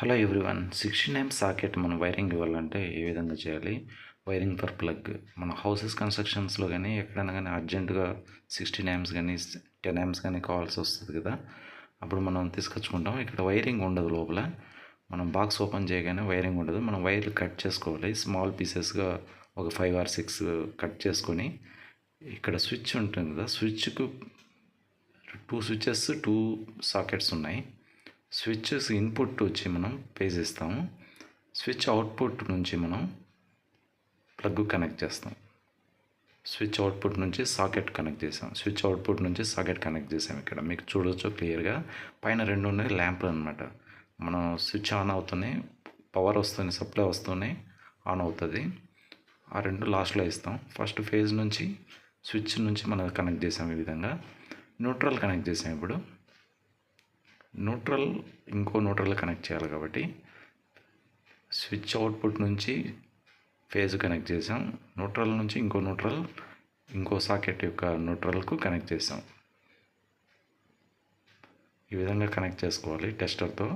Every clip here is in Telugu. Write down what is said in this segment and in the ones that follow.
Hello everyone sixteen amp socket మనం వైరింగ్ ఇవ్వాలంటే ఏ విధంగా చేయాలి? Wiring for plug. మన హౌసెస్ కన్స్ట్రక్షన్స్లో కానీ ఎక్కడైనా కానీ అర్జెంటుగా సిక్స్టీన్ యామ్స్ కానీ టెన్ యామ్స్ కానీ కావాల్సి వస్తుంది కదా? అప్పుడు మనం తీసుకొచ్చుకుంటాం. ఇక్కడ వైరింగ్ ఉండదు లోపల. మనం బాక్స్ ఓపెన్ చేయగానే వైరింగ్ ఉండదు. మనం వైర్లు కట్ చేసుకోవాలి. స్మాల్ పీసెస్గా ఒక ఫైవ్ ఆర్ సిక్స్ కట్ చేసుకొని ఇక్కడ స్విచ్ ఉంటుంది కదా? స్విచ్కు టూ స్విచ్చెస్ టూ సాకెట్స్ ఉన్నాయి. స్విచ్చెస్ ఇన్పుట్ వచ్చి మనం పేజ్ ఇస్తాము స్విచ్ అవుట్పుట్ నుంచి మనం ప్లగ్ కనెక్ట్ చేస్తాం. స్విచ్ అవుట్పుట్ నుంచి సాకెట్ కనెక్ట్ చేసాం. స్విచ్ అవుట్పుట్ నుంచి సాకెట్ కనెక్ట్ చేసాం ఇక్కడ. మీకు చూడవచ్చు క్లియర్గా. పైన రెండు ఉన్నాయి ల్యాంపులు అనమాట మనం స్విచ్ ఆన్ అవుతూనే పవర్ వస్తుంది సప్లై వస్తూనే ఆన్ అవుతుంది. ఆ రెండు లాస్ట్లో ఇస్తాం ఫస్ట్ ఫేజ్ నుంచి స్విచ్ నుంచి మనం కనెక్ట్ చేసాం ఈ విధంగా. న్యూట్రల్ కనెక్ట్ చేసాం ఇప్పుడు. న్యూట్రల్ ఇంకో న్యూట్రల్ కనెక్ట్ చేయాలి కాబట్టి స్విచ్ అవుట్పుట్ నుంచి ఫేజ్ కనెక్ట్ చేసాం న్యూట్రల్ నుంచి ఇంకో న్యూట్రల్ ఇంకో సాకెట్ యొక్క న్యూట్రల్కు కనెక్ట్ చేసాం ఈ విధంగా కనెక్ట్ చేసుకోవాలి టెస్టర్తో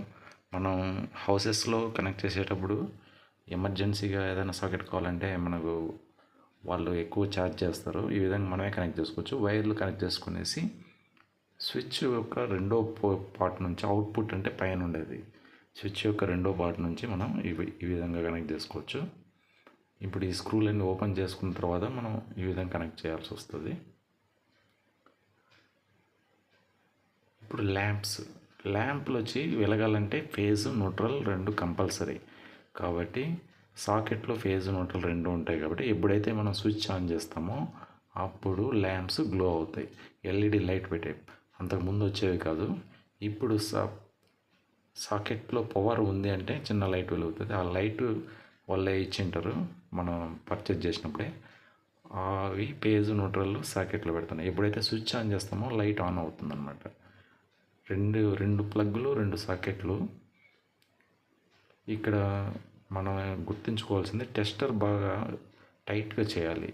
మనం హౌసెస్లో కనెక్ట్ చేసేటప్పుడు ఎమర్జెన్సీగా ఏదైనా సాకెట్ కావాలంటే మనకు వాళ్ళు ఎక్కువ ఛార్జ్ చేస్తారు. ఈ విధంగా మనమే కనెక్ట్ చేసుకోవచ్చు. వైర్లు కనెక్ట్ చేసుకునేసి స్విచ్ యొక్క రెండో పార్ట్ నుంచి అవుట్పుట్ అంటే పైన ఉండేది. స్విచ్ యొక్క రెండో పార్ట్ నుంచి మనం ఈ ఈ విధంగా కనెక్ట్ చేసుకోవచ్చు. ఇప్పుడు ఈ స్క్రూలన్నీ ఓపెన్ చేసుకున్న తర్వాత మనం ఈ విధంగా కనెక్ట్ చేయాల్సి వస్తుంది. ఇప్పుడు ల్యాంప్స్. ల్యాంప్లు వచ్చి వెలగాలంటే ఫేజ్ న్యూట్రల్ రెండు కంపల్సరీ. కాబట్టి సాకెట్లో ఫేజ్ న్యూట్రల్ రెండు ఉంటాయి కాబట్టి ఎప్పుడైతే మనం స్విచ్ ఆన్ చేస్తామో అప్పుడు ల్యాంప్స్ గ్లో అవుతాయి. ఎల్ఈడి లైట్ పెట్టే అంతకుముందు వచ్చేవి కాదు. ఇప్పుడు సా సాకెట్లో పవర్ ఉంది అంటే చిన్న లైట్ వెలుగుతుంది. ఆ లైట్ వాళ్ళే ఇచ్చింటారు మనం పర్చేజ్ చేసినప్పుడే. అవి పేజ్ న్యూట్రల్ సాకెట్లో పెడతాను ఎప్పుడైతే స్విచ్ ఆన్ చేస్తామో లైట్ ఆన్ అవుతుంది అనమాట రెండు రెండు ప్లగ్లు రెండు సాకెట్లు. ఇక్కడ మనం గుర్తుంచుకోవాల్సింది టెస్టర్ బాగా టైట్గా చేయాలి.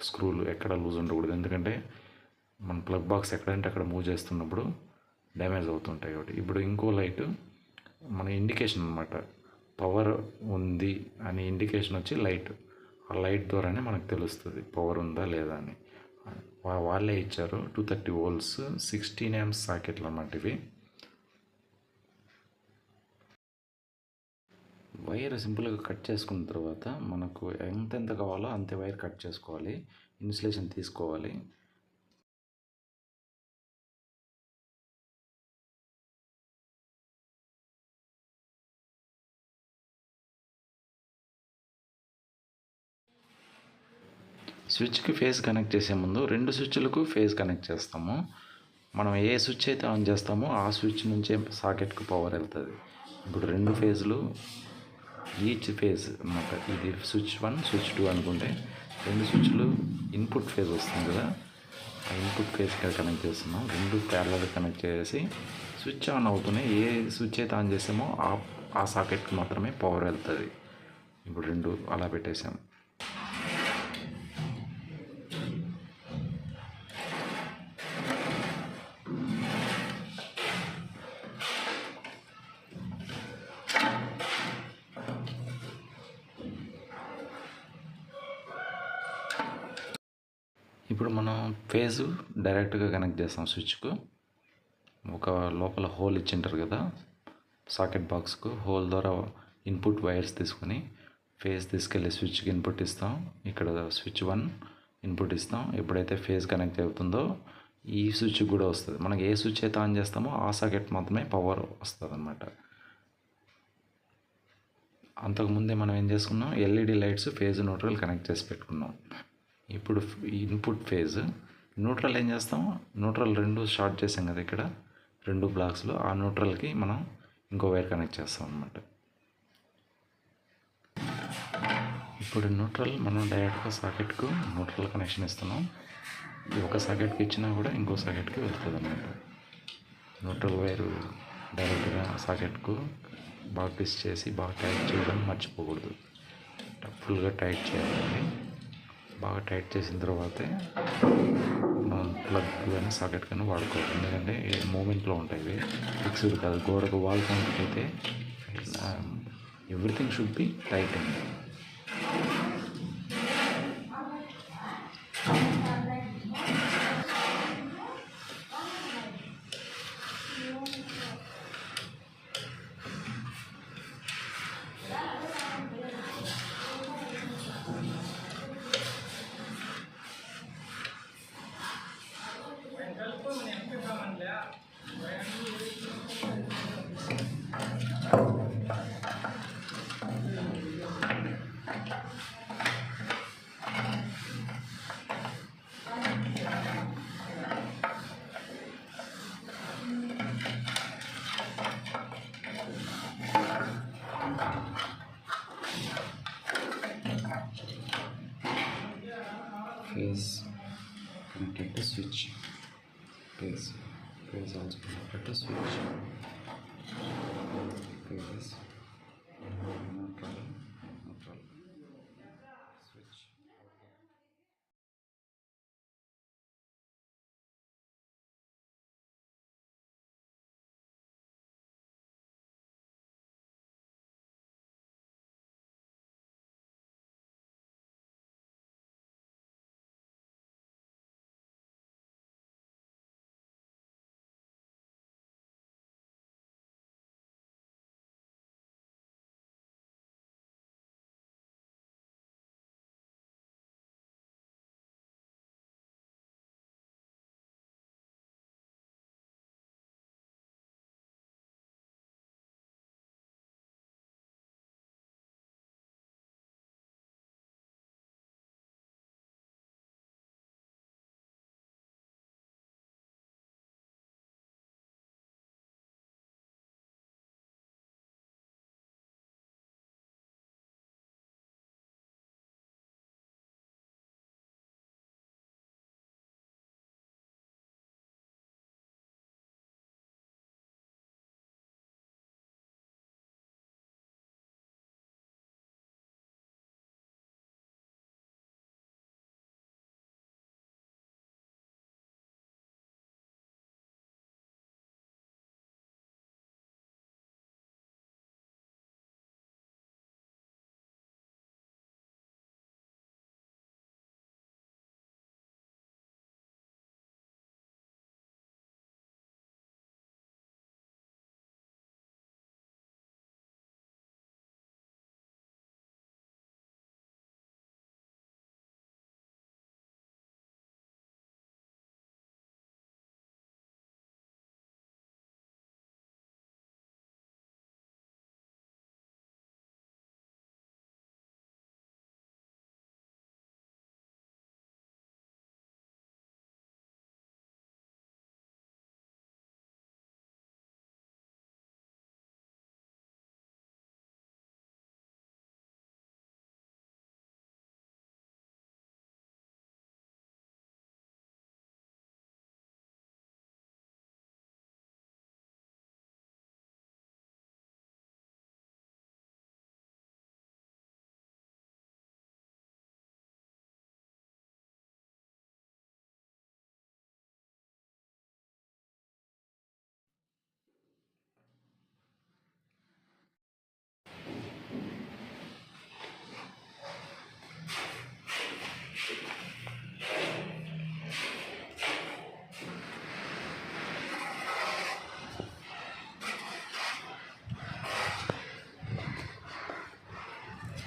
స్క్రూలు ఎక్కడ లూజ్ ఉండకూడదు. ఎందుకంటే మన ప్లగ్ బాక్స్ ఎక్కడంటే అక్కడ మూవ్ చేస్తున్నప్పుడు డ్యామేజ్ అవుతుంటాయి కాబట్టి ఇప్పుడు ఇంకో లైట్ మన ఇండికేషన్ అనమాట పవర్ ఉంది అని ఇండికేషన్ వచ్చి లైట్. ఆ లైట్ ద్వారానే మనకు తెలుస్తుంది పవర్ ఉందా లేదా అని. వాళ్ళే ఇచ్చారు two thirty volts sixteen amps సాకెట్లు అన్నమాట ఇవి. వైర్ సింపుల్గా కట్ చేసుకున్న తర్వాత మనకు ఎంతెంత కావాలో అంతే వైర్ కట్ చేసుకోవాలి. ఇన్సులేషన్ తీసుకోవాలి. స్విచ్కి ఫేస్ కనెక్ట్ చేసే ముందు రెండు స్విచ్లకు ఫేస్ కనెక్ట్ చేస్తాము. మనం ఏ స్విచ్ అయితే ఆన్ చేస్తామో ఆ స్విచ్ నుంచే సాకెట్కు పవర్ వెళ్తుంది. ఇప్పుడు రెండు ఫేజ్లు ఈచ్ ఫేజ్ అన్నమాట. ఇది స్విచ్ వన్ స్విచ్ టూ అనుకుంటే రెండు స్విచ్లు ఇన్పుట్ ఫేజ్ వస్తుంది కదా. ఆ ఇన్పుట్ ఫేజ్ కనెక్ట్ చేస్తున్నాం. రెండు ప్యారలర్ కనెక్ట్ చేసి స్విచ్ ఆన్ అవుతూనే ఏ స్విచ్ అయితే ఆన్ చేసామో ఆ ఆ సాకెట్కి మాత్రమే పవర్ వెళ్తుంది. ఇప్పుడు రెండు అలా పెట్టేసాం. ఇప్పుడు మనం ఫేజ్ డైరెక్ట్గా కనెక్ట్ చేస్తాం స్విచ్కు. ఒక లోపల హోల్ ఇచ్చింటారు కదా సాకెట్ బాక్స్కు. హోల్ ద్వారా ఇన్పుట్ వైర్స్ తీసుకొని ఫేజ్ తీసుకెళ్ళి స్విచ్కి ఇన్పుట్ ఇస్తాం. ఇక్కడ స్విచ్ వన్ ఇన్పుట్ ఇస్తాం. ఎప్పుడైతే ఫేజ్ కనెక్ట్ అవుతుందో ఈ స్విచ్ కూడా వస్తుంది. మనకి ఏ స్విచ్ అయితే ఆన్ చేస్తామో ఆ సాకెట్ మాత్రమే పవర్ వస్తుంది అనమాట అంతకుముందే మనం ఏం చేసుకున్నాం? LED lights phase neutral connect చేసి పెట్టుకున్నాం. ఇప్పుడు ఇన్పుట్ ఫేజ్ న్యూట్రల్ ఏం చేస్తాం? న్యూట్రల్ రెండు షార్ట్ చేసాం కదా ఇక్కడ. రెండు బ్లాక్స్లో ఆ న్యూట్రల్కి మనం ఇంకో వైర్ కనెక్ట్ చేస్తాం అనమాట ఇప్పుడు న్యూట్రల్ మనం డైరెక్ట్గా సాకెట్కు న్యూట్రల్ కనెక్షన్ ఇస్తున్నాం. ఒక సాకెట్కి ఇచ్చినా కూడా ఇంకో సాకెట్కి వెళ్తుంది అనమాట న్యూట్రల్ వైరు డైరెక్ట్గా సాకెట్కు బాగా ట్విస్ట్ చేసి బాగా టైట్ చేయడం మర్చిపోకూడదు. ఫుల్గా టైట్ చేయాలి. బాగా టైట్ చేసిన తర్వాతే మనం ప్లగ్ కానీ సాకెట్ కానీ వాడుకోవాలి. ఎందుకంటే మూమెంట్లో ఉంటాయి ఇవి. ఫిక్స్డ్ కాదు గోడకు వాల్ కౌంట్కి అయితే ఎవ్రీథింగ్ షుడ్ బి టైట్ అండి. phase connected to switch. Phase phase also connected to switch. Phase.